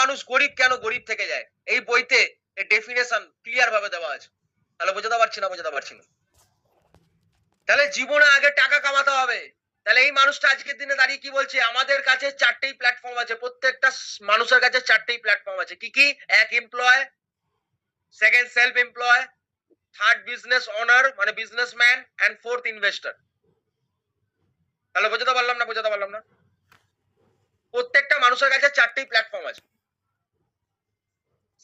মানুষ গরিব কেন? গরিব থেকে যায়। এই বইতে ডেফিনেশন ক্লিয়ার ভাবে দেওয়া আছে। তাহলে বোঝাতে পারছি না, বোঝাতে পারছি না? তাহলে জীবনে আগে টাকা কামাতে হবে। তাহলে এই মানুষটা আজকের দিনে দাঁড়িয়ে কি বলছে? আমাদের কাছে চারটেই প্ল্যাটফর্ম আছে। প্রত্যেকটা মানুষের কাছে চারটেই প্ল্যাটফর্ম আছে। কি কি? এক employ second self employ third business owner মানে বিজনেসম্যান এন্ড ফোর্থ ইনভেস্টর তাহলে বোঝাতে পারলাম না, বোঝাতে পারলাম না? প্রত্যেকটা মানুষের কাছে চারটেই প্ল্যাটফর্ম আছে।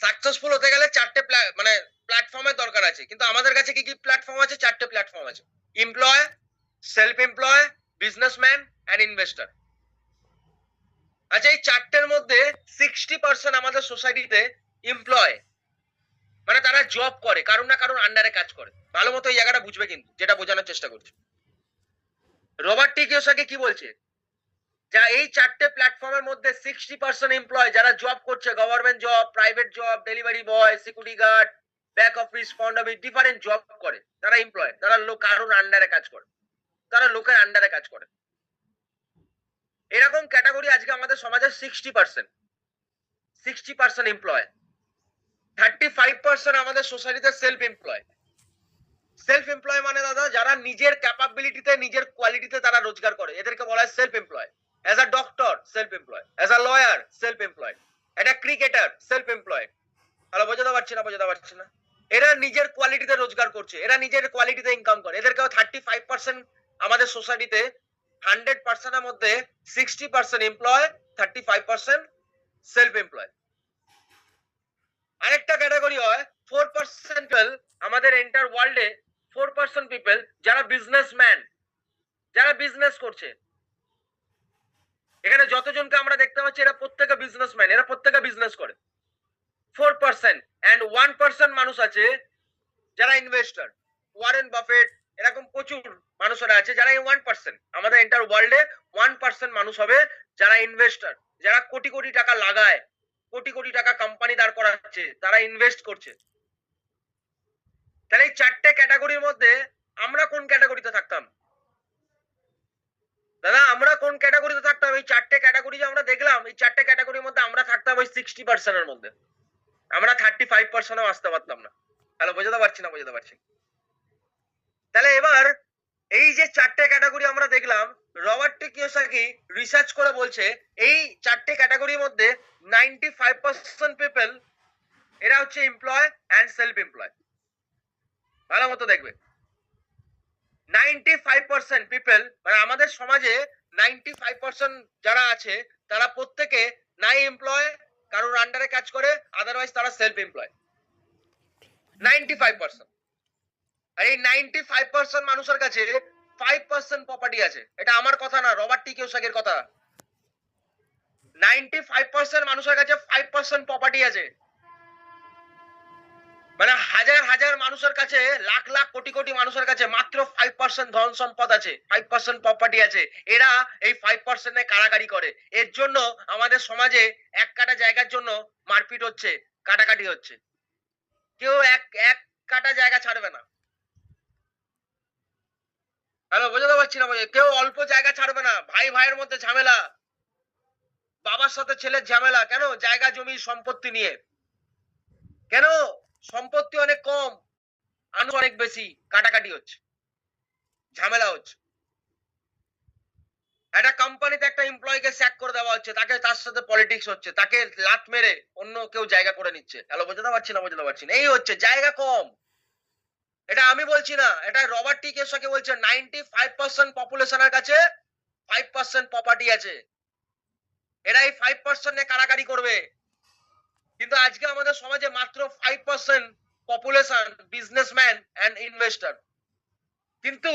সাকসেসফুল হতে গেলে চারটে মানে প্ল্যাটফর্মের দরকার আছে। কিন্তু আমাদের কাছে কি কি প্ল্যাটফর্ম আছে? চারটে প্ল্যাটফর্ম আছে। Employ self employ businessman and investor আচ্ছা এই চারটের মধ্যে সিক্সটি পার্সেন্ট আমাদের সোসাইটিতে এমপ্লয় মানে তারা জব করে কারণ না কারণ আন্ডারে কাজ করে। ভালো মতো এই জায়গাটা বুঝবে কিন্তু, যেটা বোঝানোর চেষ্টা করছে। রবার্ট টি কি বলছে? যা এই চারটে প্ল্যাটফর্মের মধ্যে সিক্সটি পার্সেন্ট এমপ্লয় যারা জব করছে government job private job delivery boy security guard back office front office different job করে। তারা এমপ্লয় তারা লোক কারোর আন্ডারে কাজ করে। তারা লোকের আন্ডারে কাজ করে। এরকম ক্যাটাগরি আজকে আমাদের সমাজে sixty percent sixty percent employ thirty five percent আমাদের সোসাইটিতে সেলফ এমপ্লয় সেলফ এমপ্লয় মানে দাদা, যারা নিজের ক্যাপাবিলিটিতে নিজের কোয়ালিটিতে তারা রোজগার করে। এদেরকে বলা হয় self employ as a doctor self employ as a lawyer self employ একটা ক্রিকেটার সেলফ এমপ্লয় তাহলে বোঝাতে পারছি না, বোঝাতে পারছি না? এরা নিজের কোয়ালিটিতে রোজগার করছে, এরা নিজের কোয়ালিটিতে ইনকাম করে। এদেরকেও থার্টি ফাইভ পার্সেন্ট আমাদের সোসাইটিতে হান্ড্রেড পার্সেন্টের মধ্যে sixty percent employ thirty five percent self employ আরেকটা ক্যাটাগরি হয় ফোর পার্সেন্ট আমাদের এন্টার ওয়ার্ল্ডে ফোর পার্সেন্ট পিপল যারা বিজনেসম্যান যারা বিজনেস করছে। এখানে যতজনকে আমরা দেখতে পাচ্ছি, এরা প্রত্যেকে বিজনেসম্যান এরা প্রত্যেকে বিজনেস করে। Four percent and one percent মানুষ আছে যারা ইনভেস্টর ওয়ারেন বাফেট এরকম প্রচুর মানুষেরা আছে যারা এই ওয়ান পার্সেন্ট আমাদের এন্টার ওয়ার্ল্ডে ওয়ান পার্সেন্ট মানুষ হবে যারা ইনভেস্টর যারা কোটি কোটি টাকা লাগায়, কোটি কোটি টাকা কোম্পানি দাঁড় করাচ্ছে, তারা ইনভেস্ট করছে। তাহলে এই চারটে ক্যাটাগরির মধ্যে আমরা কোন ক্যাটাগরিতে থাকতাম? দাদা, আমরা কোন ক্যাটাগরিতে থাকতাম? এই চারটে ক্যাটাগরি যে আমরা দেখলাম, এই চারটে ক্যাটাগরির মধ্যে আমরা থাকতাম ওই সিক্সটি পার্সেন্টের মধ্যে। আমরা থার্টি ফাইভ পার্সেন্টও আসতে পারতাম না। তাহলে বোঝাতে পারছি না, বোঝাতে পারছি তাহলে এবার এই যে চারটে ক্যাটাগরি আমরা দেখলাম, রবার্ট কিওসাকি রিসার্চ করে বলছে, এই চারটে ক্যাটাগরির মধ্যে নাইনটি ফাইভ পার্সেন্ট পিপল এরা হচ্ছে এমপ্লয় অ্যান্ড সেলফ এমপ্লয় ভালো মতো দেখবে। নাইনটি ফাইভ পার্সেন্ট পিপল মানে আমাদের সমাজে নাইনটি ফাইভ পার্সেন্ট যারা আছে, তারা প্রত্যেকে নাই এমপ্লয় কারোর আন্ডারে কাজ করে আদারওয়াইজ তারা self employ ninety five percent আর এই নাইনটি ফাইভ পার্সেন্ট মানুষের কাছে ফাইভ পার্সেন্ট প্রপার্টি আছে। এটা আমার কথা না, রবার্ট টি কিওসাকির কথা। নাইনটি ফাইভ পার্সেন্ট মানুষের কাছে ফাইভ পার্সেন্ট প্রপার্টি আছে। মানে হাজার হাজার মানুষের কাছে, লাখ লাখ কোটি কোটি মানুষের কাছে মাত্র ফাইভ পার্সেন্ট ধন সম্পদ আছে। ফাইভ পার্সেন্ট প্রপার্টি আছে। এরা এই ফাইভ পার্সেন্টে কারাকারি করে। এর জন্য আমাদের সমাজে এক কাটা জায়গার জন্য মারপিট হচ্ছে, কাটাকাটি হচ্ছে। কেউ এক এক কাটা জায়গা ছাড়বে না। হ্যালো, বোঝাতে পারছি না কেউ অল্প জায়গা ছাড়বে না। ভাই ভাইয়ের মধ্যে ঝামেলা। বাবার সাথে ছেলের ঝামেলা। কেন? জায়গা, জমি, সম্পত্তি নিয়ে। কেন? সম্পত্তি অনেক কম, আনু অনেক বেশি, কাটাকাটি হচ্ছে, ঝামেলা হচ্ছে। একটা কোম্পানিতে একটা এমপ্লয়কে স্যাক করে দেওয়া হচ্ছে, তাকে তার সাথে পলিটিক্স হচ্ছে, তাকে লাত মেরে অন্য কেউ জায়গা করে নিচ্ছে। হ্যালো, বোঝাতে পারছি না, বোঝাতে পারছি না। এই হচ্ছে, জায়গা কম। এটা আমি বলছি না, এটা রবার্ট টি কেসাকে বলছে নাইনটি ফাইভ পার্সেন্ট পপুলেশনের কাছে ফাইভ পার্সেন্ট প্রপার্টি আছে। এরা এই ফাইভ পার্সেন্টে কারাকারি করবে। কিন্তু আজকে আমাদের সমাজে মাত্র five percent population businessman and investor কিন্তু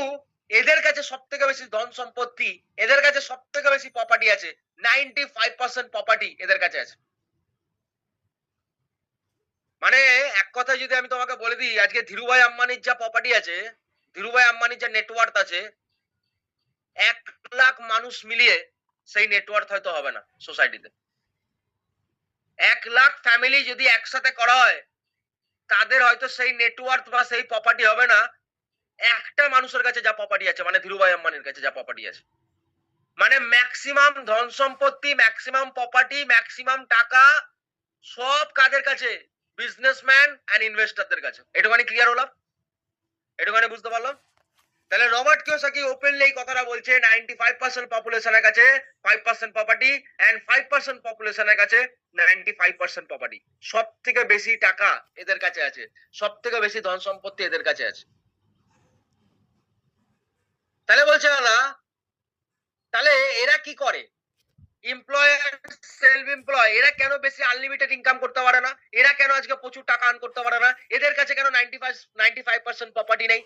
এদের কাছে সব থেকে বেশি ধন সম্পত্তি, এদের কাছে সব থেকে বেশি প্রপার্টি আছে নাইনটি ফাইভ পার্সেন্ট প্রপার্টি এদের কাছে আছে। মানে এক কথা যদি আমি তোমাকে বলে দিই, আজকে ধীরুভাই আম্বানির যা প্রপার্টি আছে, ধীরুভাই আম্বানির যা নেটওয়ার্ক আছে, এক লাখ মানুষ মিলিয়ে সেই নেটওয়ার্ক হয়তো হবে না সোসাইটিতে এক লাখ ফ্যামিলি যদি একসাথে করা হয়, তাদের হয়তো সেই নেটওয়ার্ক বা সেই প্রপার্টি হবে না। একটা মানুষের কাছে যা প্রপার্টি আছে মানে ধীরুভাই আম্বানির কাছে যা প্রপার্টি আছে। মানে ম্যাক্সিমাম ধন সম্পত্তি ম্যাক্সিমাম প্রপার্টি ম্যাক্সিমাম টাকা, সব কাদের কাছে? বিজনেসম্যান অ্যান্ড ইনভেস্টরদের কাছে। এটুখানি ক্লিয়ার হলাম? এটুখানি বুঝতে পারলাম? তাহলে রবার্ট কিওসাকি ওপেনলি এই কথাটা বলছে নাইনটি ফাইভ পার্সেন্ট পপুলেশনের কাছে five percent property and five percent পপুলেশনের কাছে নাইনটি ফাইভ পার্সেন্ট প্রপার্টি সব থেকে বেশি টাকা এদের কাছে আছে সব থেকে বেশি ধন সম্পত্তি এদের কাছে আছে। তাহলে বলছে না তাহলে এরা কি করে? এমপ্লয়ার সেলফ এমপ্লয় এরা কেন বেশি আনলিমিটেড ইনকাম করতে পারে না? এরা কেন আজকে প্রচুর টাকা আর্ন করতে পারে না? এদের কাছে কেন ninety five ninety five percent property নেই?